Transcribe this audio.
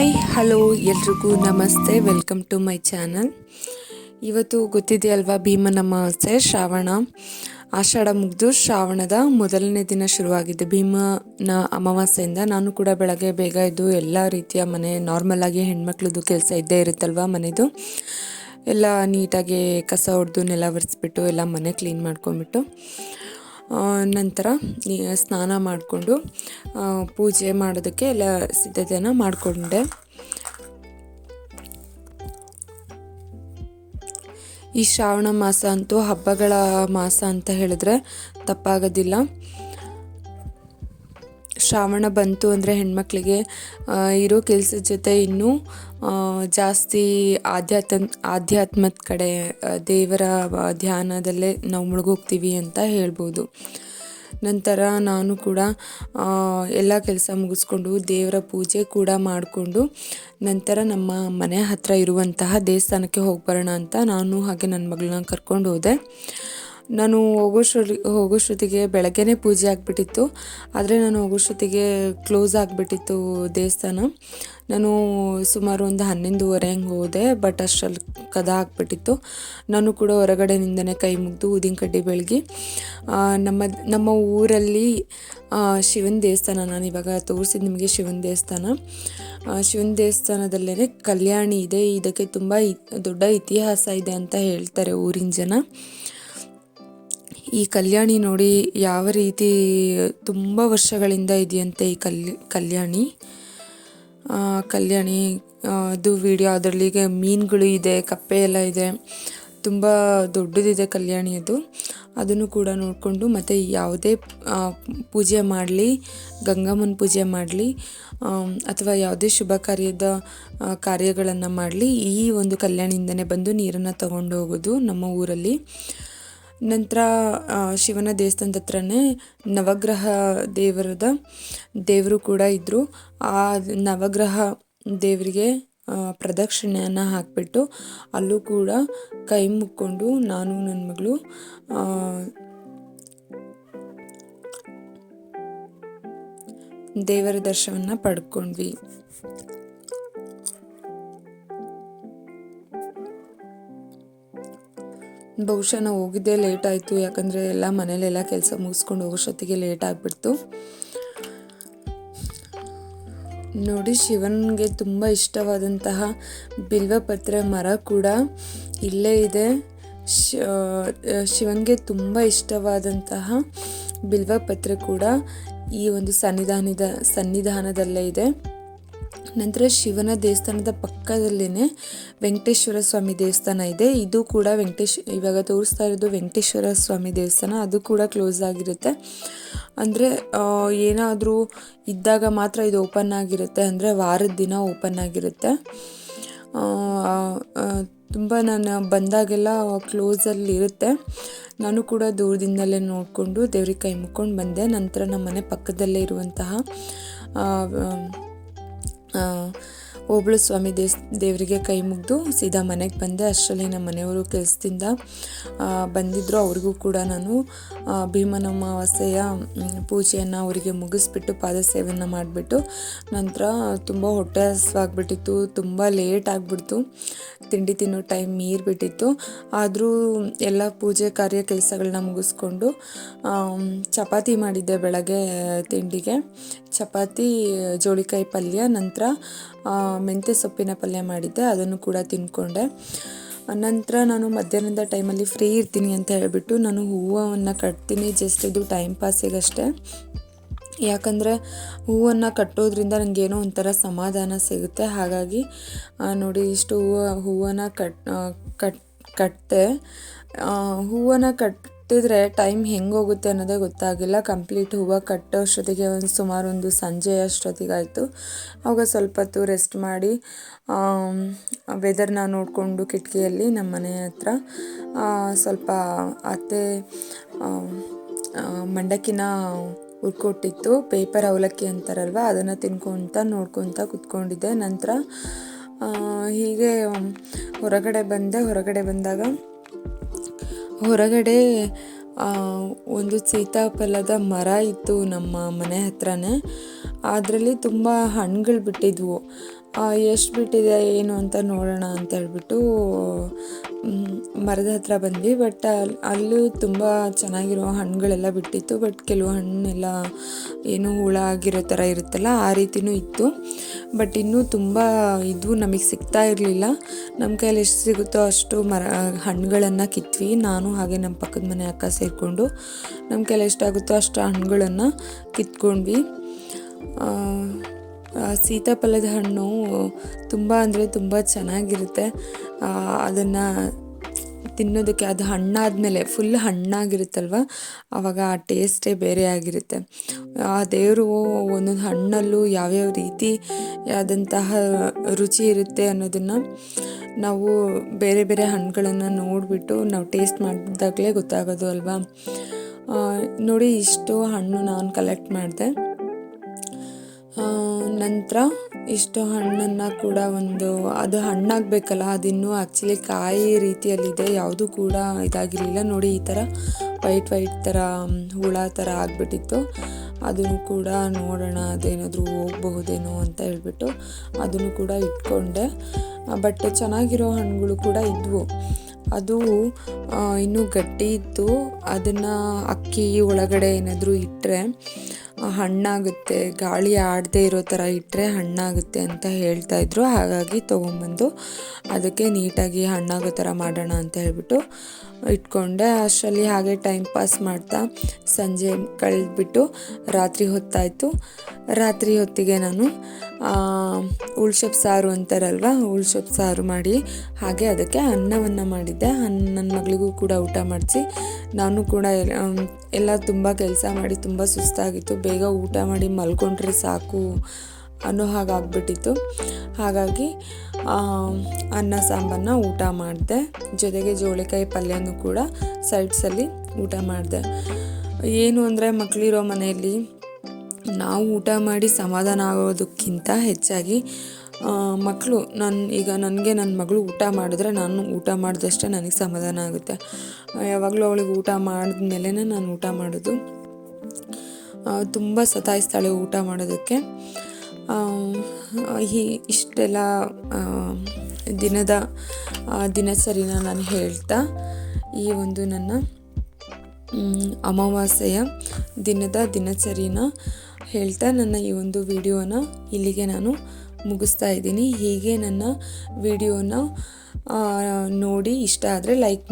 Hi, hello ಎಲ್ರಿಗೂ ನಮಸ್ತೆ, welcome to my channel. ಇವತ್ತು ಗೊತ್ತಿದೆಯಲ್ವಾ ಭೀಮನ ಅಮಾವಾಸ್ಯೆ ಶ್ರಾವಣ. ಆಷಾಢ ಮುಗಿದು ಶ್ರಾವಣದ ಮೊದಲನೇ ದಿನ ಶುರುವಾಗಿದೆ. ಭೀಮನ ಅಮಾವಾಸ್ಯೆಯಿಂದ ನಾನು ಕೂಡ ಬೆಳಗ್ಗೆ ಬೇಗ ಇದ್ದು ಎಲ್ಲ ರೀತಿಯ ಮನೆ ನಾರ್ಮಲ್ ಆಗಿ ಹೆಣ್ಮಕ್ಳದ್ದು ಕೆಲಸ ಇದ್ದೇ ಇರುತ್ತಲ್ವಾ ಮನೆದು. ಎಲ್ಲ ನೀಟಾಗಿ ಕಸ ಹೊಡೆದು ನೆಲ ಒರೆಸ್ಬಿಟ್ಟು ಎಲ್ಲ ಮನೆ ಕ್ಲೀನ್ ಮಾಡ್ಕೊಂಬಿಟ್ಟು ನಂತರ ಸ್ನಾನ ಮಾಡಿಕೊಂಡು ಪೂಜೆ ಮಾಡೋದಕ್ಕೆ ಎಲ್ಲ ಸಿದ್ಧತೆಯನ್ನು ಮಾಡಿಕೊಂಡೆ. ಈ ಶ್ರಾವಣ ಮಾಸ ಅಂತೂ ಹಬ್ಬಗಳ ಮಾಸ ಅಂತ ಹೇಳಿದ್ರೆ ತಪ್ಪಾಗೋದಿಲ್ಲ. ಶ್ರಾವಣ ಬಂತು ಅಂದರೆ ಹೆಣ್ಮಕ್ಳಿಗೆ ಇರೋ ಕೆಲಸದ ಜೊತೆ ಇನ್ನೂ ಜಾಸ್ತಿ ಆಧ್ಯಾತ್ಮ, ಆಧ್ಯಾತ್ಮದ ಕಡೆ ದೇವರ ಧ್ಯಾನದಲ್ಲೇ ನಾವು ಮುಳುಗೋಗ್ತೀವಿ ಅಂತ ಹೇಳ್ಬೋದು. ನಂತರ ನಾನು ಕೂಡ ಎಲ್ಲ ಕೆಲಸ ಮುಗಿಸ್ಕೊಂಡು ದೇವರ ಪೂಜೆ ಕೂಡ ಮಾಡಿಕೊಂಡು, ನಂತರ ನಮ್ಮ ಮನೆ ಹತ್ತಿರ ಇರುವಂತಹ ದೇವಸ್ಥಾನಕ್ಕೆ ಹೋಗಿ ಬರೋಣ ಅಂತ ನಾನು ಹಾಗೆ ನನ್ನ ಮಗಳನ್ನ ಕರ್ಕೊಂಡು ಹೋದೆ. ನಾನು ಹೋಗೋಷ್ಟೊತ್ತಿಗೆ ಹೋಗೋಷ್ಟೊತ್ತಿಗೆ ಬೆಳಗ್ಗೆನೇ ಪೂಜೆ ಆಗಿಬಿಟ್ಟಿತ್ತು. ಆದರೆ ನಾನು ಹೋಗೋಷ್ಟೊತ್ತಿಗೆ ಕ್ಲೋಸ್ ಆಗಿಬಿಟ್ಟಿತ್ತು ದೇವಸ್ಥಾನ. ನಾನು ಸುಮಾರು ಒಂದು ಹನ್ನೊಂದುವರೆ ಹಂಗೆ ಹೋದೆ ಬಟ್ ಅಷ್ಟರಲ್ಲಿ ಕದ ಹಾಕ್ಬಿಟ್ಟಿತ್ತು ನಾನು ಕೂಡ ಹೊರಗಡೆನಿಂದನೇ ಕೈ ಮುಗಿದು ಊದಿನ ಕಡ್ಡಿ ಬೆಳಗಿ ನಮ್ಮ ನಮ್ಮ ಊರಲ್ಲಿ ಶಿವನ ದೇವಸ್ಥಾನ ನಾನು ಇವಾಗ ತೋರಿಸಿದ ನಿಮಗೆ ಶಿವನ ದೇವಸ್ಥಾನ. ಶಿವನ ದೇವಸ್ಥಾನದಲ್ಲೇ ಕಲ್ಯಾಣಿ ಇದೆ. ಇದಕ್ಕೆ ತುಂಬ ದೊಡ್ಡ ಇತಿಹಾಸ ಇದೆ ಅಂತ ಹೇಳ್ತಾರೆ ಊರಿನ ಜನ. ಈ ಕಲ್ಯಾಣಿ ನೋಡಿ ಯಾವ ರೀತಿ ತುಂಬ ವರ್ಷಗಳಿಂದ ಇದೆಯಂತೆ ಈ ಕಲ್ ಕಲ್ಯಾಣಿ. ಕಲ್ಯಾಣಿ ಅದು ವಿಡಿಯೋ ಅದರಲ್ಲಿಗೆ ಮೀನುಗಳು ಇದೆ, ಕಪ್ಪೆ ಎಲ್ಲ ಇದೆ. ತುಂಬ ದೊಡ್ಡದಿದೆ ಕಲ್ಯಾಣಿ ಅದು. ಅದನ್ನು ಕೂಡ ನೋಡಿಕೊಂಡು ಮತ್ತು ಯಾವುದೇ ಪೂಜೆ ಮಾಡಲಿ, ಗಂಗಮ್ಮನ ಪೂಜೆ ಮಾಡಲಿ ಅಥವಾ ಯಾವುದೇ ಶುಭ ಕಾರ್ಯದ ಕಾರ್ಯಗಳನ್ನು ಮಾಡಲಿ ಈ ಒಂದು ಕಲ್ಯಾಣಿಯಿಂದನೇ ಬಂದು ನೀರನ್ನು ತಗೊಂಡು ಹೋಗೋದು ನಮ್ಮ ಊರಲ್ಲಿ. ನಂತರ ಶಿವನ ದೇವಸ್ಥಾನದ ಹತ್ರನೇ ನವಗ್ರಹ ದೇವರದ, ದೇವರು ಕೂಡ ಇದ್ದರು ಆ ನವಗ್ರಹ ದೇವರಿಗೆ ಪ್ರದಕ್ಷಿಣೆಯನ್ನು ಹಾಕಿಬಿಟ್ಟು ಅಲ್ಲೂ ಕೂಡ ಕೈ ಮುಕ್ಕೊಂಡು ನಾನು ನನ್ನ ಮಗಳು ದೇವರ ದರ್ಶನವನ್ನು ಪಡ್ಕೊಂಡ್ವಿ. ಬಹುಶಃ ನಾವು ಹೋಗಿದ್ದೆ ಲೇಟ್ ಆಯಿತು, ಯಾಕಂದರೆ ಎಲ್ಲ ಮನೇಲೆಲ್ಲ ಕೆಲಸ ಮುಗಿಸ್ಕೊಂಡು ಹೋಗೋಷ್ಟೊತ್ತಿಗೆ ಲೇಟ್ ಆಗಿಬಿಡ್ತು. ನೋಡಿ, ಶಿವನಿಗೆ ತುಂಬ ಇಷ್ಟವಾದಂತಹ ಬಿಲ್ವಪತ್ರೆ ಮರ ಕೂಡ ಇಲ್ಲೇ ಇದೆ. ಶಿವನಿಗೆ ತುಂಬ ಇಷ್ಟವಾದಂತಹ ಬಿಲ್ವಪತ್ರೆ ಕೂಡ ಈ ಒಂದು ಸನ್ನಿಧಾನದ, ಸನ್ನಿಧಾನದಲ್ಲೇ ಇದೆ. ನಂತರ ಶಿವನ ದೇವಸ್ಥಾನದ ಪಕ್ಕದಲ್ಲೇ ವೆಂಕಟೇಶ್ವರ ಸ್ವಾಮಿ ದೇವಸ್ಥಾನ ಇದೆ. ಇದು ಕೂಡ ವೆಂಕಟೇಶ್, ಇವಾಗ ತೋರಿಸ್ತಾ ಇರೋದು ವೆಂಕಟೇಶ್ವರ ಸ್ವಾಮಿ ದೇವಸ್ಥಾನ. ಅದು ಕೂಡ ಕ್ಲೋಸ್ ಆಗಿರುತ್ತೆ. ಅಂದರೆ ಏನಾದರೂ ಇದ್ದಾಗ ಮಾತ್ರ ಇದು ಓಪನ್ ಆಗಿರುತ್ತೆ. ಅಂದರೆ ವಾರದ ದಿನ ಓಪನ್ ಆಗಿರುತ್ತೆ. ತುಂಬ ನಾನು ಬಂದಾಗೆಲ್ಲ ಕ್ಲೋಸಲ್ಲಿ ಇರುತ್ತೆ. ನಾನು ಕೂಡ ದೂರದಿಂದಲೇ ನೋಡಿಕೊಂಡು ದೇವ್ರಿಗೆ ಕೈ ಮುಕ್ಕೊಂಡು ಬಂದೆ. ನಂತರ ನಮ್ಮ ಮನೆ ಪಕ್ಕದಲ್ಲೇ ಇರುವಂತಹ ಆ, ಸ್ವಾಮಿ ದೇಸ್ ದೇವರಿಗೆ ಕೈ ಮುಗಿದು ಸೀದಾ ಮನೆಗೆ ಬಂದೆ. ಅಷ್ಟರಲ್ಲಿ ನಮ್ಮ ಮನೆಯವರು ಕೆಲಸದಿಂದ ಬಂದಿದ್ದರು ಅವ್ರಿಗೂ ಕೂಡ ನಾನು ಭೀಮನ ಅಮಾವಾಸ್ಯೆಯ ಪೂಜೆಯನ್ನು ಅವರಿಗೆ ಮುಗಿಸ್ಬಿಟ್ಟು ಪಾದ ಸೇವೆಯನ್ನು ಮಾಡಿಬಿಟ್ಟು ನಂತರ ತುಂಬ ಹೊಟ್ಟೆ ಹಸ್ವಾಗ್ಬಿಟ್ಟಿತ್ತು ತುಂಬ ಲೇಟ್ ಆಗಿಬಿಡ್ತು. ತಿಂಡಿ ತಿನ್ನೋ ಟೈಮ್ ಮೀರಿಬಿಟ್ಟಿತ್ತು. ಆದರೂ ಎಲ್ಲ ಪೂಜೆ ಕಾರ್ಯ ಕೆಲಸಗಳನ್ನ ಮುಗಿಸ್ಕೊಂಡು ಚಪಾತಿ ಮಾಡಿದ್ದೆ ಬೆಳಗ್ಗೆ ತಿಂಡಿಗೆ. ಚಪಾತಿ, ಜೋಳಿಕಾಯಿ ಪಲ್ಯ, ನಂತರ ಮೆಂತ್ಯ ಸೊಪ್ಪಿನ ಪಲ್ಯ ಮಾಡಿದ್ದೆ, ಅದನ್ನು ಕೂಡ ತಿನ್ಕೊಂಡೆ ನಂತರ ನಾನು ಮಧ್ಯಾಹ್ನದ ಟೈಮಲ್ಲಿ ಫ್ರೀ ಇರ್ತೀನಿ ಅಂತ ಹೇಳಿಬಿಟ್ಟು ನಾನು ಹೂವನ್ನು ಕಟ್ತೀನಿ, ಜಸ್ಟ್ ಇದು ಟೈಮ್ ಪಾಸಿಗಷ್ಟೇ ಯಾಕಂದರೆ ಹೂವನ್ನು ಕಟ್ಟೋದ್ರಿಂದ ನನಗೇನೋ ಒಂಥರ ಸಮಾಧಾನ ಸಿಗುತ್ತೆ. ಹಾಗಾಗಿ ನೋಡಿ ಇಷ್ಟು ಹೂವು ಹೂವನ್ನು ಕಟ್ ಕಟ್ ಕಟ್ಟಿದೆ ಹೂವನ್ನು ಕಟ್ಟಿದ್ರೆ ಟೈಮ್ ಹೆಂಗೆ ಹೋಗುತ್ತೆ ಅನ್ನೋದೇ ಗೊತ್ತಾಗಿಲ್ಲ. ಕಂಪ್ಲೀಟ್ ಹೂವು ಕಟ್ಟೋಷ್ಟೊತ್ತಿಗೆ ಒಂದು ಸುಮಾರು ಒಂದು ಸಂಜೆ ಅಷ್ಟೊತ್ತಿಗೆ ಆಯಿತು ಆವಾಗ ಸ್ವಲ್ಪ ಹೊತ್ತು ರೆಸ್ಟ್ ಮಾಡಿ ವೆದರ್ನ ನೋಡಿಕೊಂಡು ಕಿಟಕಿಯಲ್ಲಿ ನಮ್ಮ ಮನೆ ಹತ್ರ ಸ್ವಲ್ಪ ಅತ್ತೆ ಮಂಡಕ್ಕಿನ ಹುರ್ಕೊಟ್ಟಿತ್ತು. ಪೇಪರ್ ಅವಲಕ್ಕಿ ಅಂತಾರಲ್ವ, ಅದನ್ನು ತಿನ್ಕೊತ ನೋಡ್ಕೊತ ಕುತ್ಕೊಂಡಿದ್ದೆ. ನಂತರ ಹೀಗೆ ಹೊರಗಡೆ ಬಂದೆ. ಹೊರಗಡೆ ಬಂದಾಗ ಹೊರಗಡೆ ಒಂದು ಸೀತಾಫಲದ ಮರ ಇತ್ತು ನಮ್ಮ ಮನೆ ಹತ್ರನೇ. ಅದರಲ್ಲಿ ತುಂಬ ಹಣ್ಣುಗಳು ಬಿಟ್ಟಿದ್ವು. ಎಷ್ಟು ಬಿಟ್ಟಿದೆ, ಏನು ಅಂತ ನೋಡೋಣ ಅಂತ ಹೇಳ್ಬಿಟ್ಟು ಮರದ ಹತ್ರ ಬಂದ್ವಿ. ಬಟ್ ಅಲ್ಲಿ ತುಂಬ ಚೆನ್ನಾಗಿರೋ ಹಣ್ಣುಗಳೆಲ್ಲ ಬಿಟ್ಟಿತ್ತು. ಬಟ್ ಕೆಲವು ಹಣ್ಣೆಲ್ಲ ಏನು ಹುಳ ಆಗಿರೋ ಥರ ಇರುತ್ತಲ್ಲ, ಆ ರೀತಿನೂ ಇತ್ತು. ಬಟ್ ಇನ್ನೂ ತುಂಬ ಇದು ನಮಗೆ ಸಿಗ್ತಾ ಇರಲಿಲ್ಲ. ನಮ್ಮ ಕೈಯಲ್ಲಿ ಎಷ್ಟು ಸಿಗುತ್ತೋ ಅಷ್ಟು ಮರ, ಹಣ್ಣುಗಳನ್ನು ಕಿತ್ವಿ. ನಾನು ಹಾಗೆ ನಮ್ಮ ಪಕ್ಕದ ಮನೆ ಅಕ್ಕ ಸೇರಿಕೊಂಡು ನಮ್ಮ ಕೈಯಲ್ಲಿ ಎಷ್ಟಾಗುತ್ತೋ ಅಷ್ಟು ಹಣ್ಣುಗಳನ್ನು ಕಿತ್ಕೊಂಡ್ವಿ. ಸೀತಾಫಲದ ಹಣ್ಣು ತುಂಬ ಅಂದರೆ ತುಂಬ ಚೆನ್ನಾಗಿರುತ್ತೆ. ಅದನ್ನು ತಿನ್ನೋದಕ್ಕೆ ಅದು ಹಣ್ಣಾದಮೇಲೆ ಫುಲ್ ಹಣ್ಣಾಗಿರುತ್ತಲ್ವ? ಆವಾಗ ಆ ಟೇಸ್ಟೇ ಬೇರೆ ಆಗಿರುತ್ತೆ. ಆ ದೇವರು ಒಂದೊಂದು ಹಣ್ಣಲ್ಲೂ ಯಾವ್ಯಾವ ರೀತಿ ಆದಂತಹ ರುಚಿ ಇರುತ್ತೆ ಅನ್ನೋದನ್ನು ನಾವು ಬೇರೆ ಬೇರೆ ಹಣ್ಣುಗಳನ್ನು ನೋಡಿಬಿಟ್ಟು ನಾವು ಟೇಸ್ಟ್ ಮಾಡಿದಾಗಲೇ ಗೊತ್ತಾಗೋದು ಅಲ್ವಾ? ನೋಡಿ ಇಷ್ಟು ಹಣ್ಣು ನಾನು ಕಲೆಕ್ಟ್ ಮಾಡಿದೆ. ನಂತರ ಇಷ್ಟು ಹಣ್ಣನ್ನು ಕೂಡ ಒಂದು, ಅದು ಹಣ್ಣಾಗಬೇಕಲ್ಲ ಅದಿನ್ನೂ ಆ್ಯಕ್ಚುಲಿ ಕಾಯಿ ರೀತಿಯಲ್ಲಿದೆ, ಯಾವುದೂ ಕೂಡ ಇದಾಗಿರಲಿಲ್ಲ. ನೋಡಿ, ಈ ಥರ ವೈಟ್ ವೈಟ್ ಥರ ಹುಳ ಥರ ಆಗಿಬಿಟ್ಟಿತ್ತು. ಅದನ್ನು ಕೂಡ ನೋಡೋಣ, ಅದೇನಾದರೂ ಹೋಗಬಹುದೇನೋ ಅಂತ ಹೇಳ್ಬಿಟ್ಟು ಅದನ್ನು ಕೂಡ ಇಟ್ಕೊಂಡೆ. ಬಟ್ ಚೆನ್ನಾಗಿರೋ ಹಣ್ಣುಗಳು ಕೂಡ ಇದ್ವು. ಅದು ಇನ್ನೂ ಗಟ್ಟಿ ಇತ್ತು. ಅದನ್ನು ಅಕ್ಕಿ ಒಳಗಡೆ ಏನಾದರೂ ಇಟ್ಟರೆ ಹಣ್ಣಾಗುತ್ತೆ, ಗಾಳಿ ಆಡದೇ ಇರೋ ಥರ ಇಟ್ಟರೆ ಹಣ್ಣಾಗುತ್ತೆ ಅಂತ ಹೇಳ್ತಾ ಇದ್ರು. ಹಾಗಾಗಿ ತೊಗೊಂಬಂದು ಅದಕ್ಕೆ ನೀಟಾಗಿ ಹಣ್ಣಾಗೋ ಥರ ಮಾಡೋಣ ಅಂತ ಹೇಳ್ಬಿಟ್ಟು ಇಟ್ಕೊಂಡೆ. ಅಷ್ಟರಲ್ಲಿ ಹಾಗೆ ಟೈಮ್ ಪಾಸ್ ಮಾಡ್ತಾ ಸಂಜೆ ಕಳೆದ್ಬಿಟ್ಟು ರಾತ್ರಿ ಹೊತ್ತಾಯಿತು. ರಾತ್ರಿ ಹೊತ್ತಿಗೆ ನಾನು ಉಳ್ಸೊಪ್ಪು ಸಾರು ಅಂತಾರಲ್ವ ಉಳ್ಸೊಪ್ಪು ಸಾರು ಮಾಡಿ ಹಾಗೆ ಅದಕ್ಕೆ ಅನ್ನವನ್ನು ಮಾಡಿದ್ದೆ. ಅನ್ನ ನನ್ನ ಮಗಳಿಗೂ ಕೂಡ ಊಟ ಮಾಡಿಸಿ. ನಾನು ಕೂಡ ಎಲ್- ಎಲ್ಲ ತುಂಬ ಕೆಲಸ ಮಾಡಿ ತುಂಬ ಸುಸ್ತಾಗಿತ್ತು. ಬೇಗ ಊಟ ಮಾಡಿ ಮಲ್ಕೊಂಡ್ರೆ ಸಾಕು. ಅನ್ನೋ ಹಾಗಾಗ್ಬಿಟ್ಟಿತ್ತು. ಹಾಗಾಗಿ ಅನ್ನ ಸಾಂಬಾರನ್ನ ಊಟ ಮಾಡಿದೆ. ಜೊತೆಗೆ ಜೋಳಿಕಾಯಿ ಪಲ್ಯನೂ ಕೂಡ ಸೈಡ್ಸಲ್ಲಿ ಊಟ ಮಾಡಿದೆ. ಏನು ಅಂದರೆ ಮಕ್ಕಳಿರೋ ಮನೆಯಲ್ಲಿ ನಾವು ಊಟ ಮಾಡಿ ಸಮಾಧಾನ ಆಗೋದಕ್ಕಿಂತ ಹೆಚ್ಚಾಗಿ ಮಕ್ಕಳು ನನ್ನ ಈಗ ನನಗೆ ನನ್ನ ಮಗಳು ಊಟ ಮಾಡಿದ್ರೆ ನಾನು ಊಟ ಮಾಡಿದಷ್ಟೇ ನನಗೆ ಸಮಾಧಾನ ಆಗುತ್ತೆ. ಯಾವಾಗಲೂ ಅವಳಿಗೆ ಊಟ ಮಾಡಿದ್ಮೇಲೆ ನಾನು ಊಟ ಮಾಡೋದು. ತುಂಬ ಸತಾಯಿಸ್ತಾಳೆ ಊಟ ಮಾಡೋದಕ್ಕೆ. ಈ ಇಷ್ಟೆಲ್ಲ ದಿನದ ದಿನಚರಿನ ನಾನು ಹೇಳ್ತಾ, ಈ ಒಂದು ನನ್ನ ಅಮಾವಾಸ್ಯೆಯ ದಿನದ ದಿನಚರಿನ ಹೇಳ್ತಾ, ನನ್ನ ಈ ಒಂದು ವಿಡಿಯೋನ ಇಲ್ಲಿಗೆ ನಾನು ಮುಗಿಸ್ತಾ ಇದ್ದೀನಿ. ಹೀಗೆ ನನ್ನ ವಿಡಿಯೋನ ನೋಡಿ, ಇಷ್ಟ ಆದರೆ ಲೈಕ್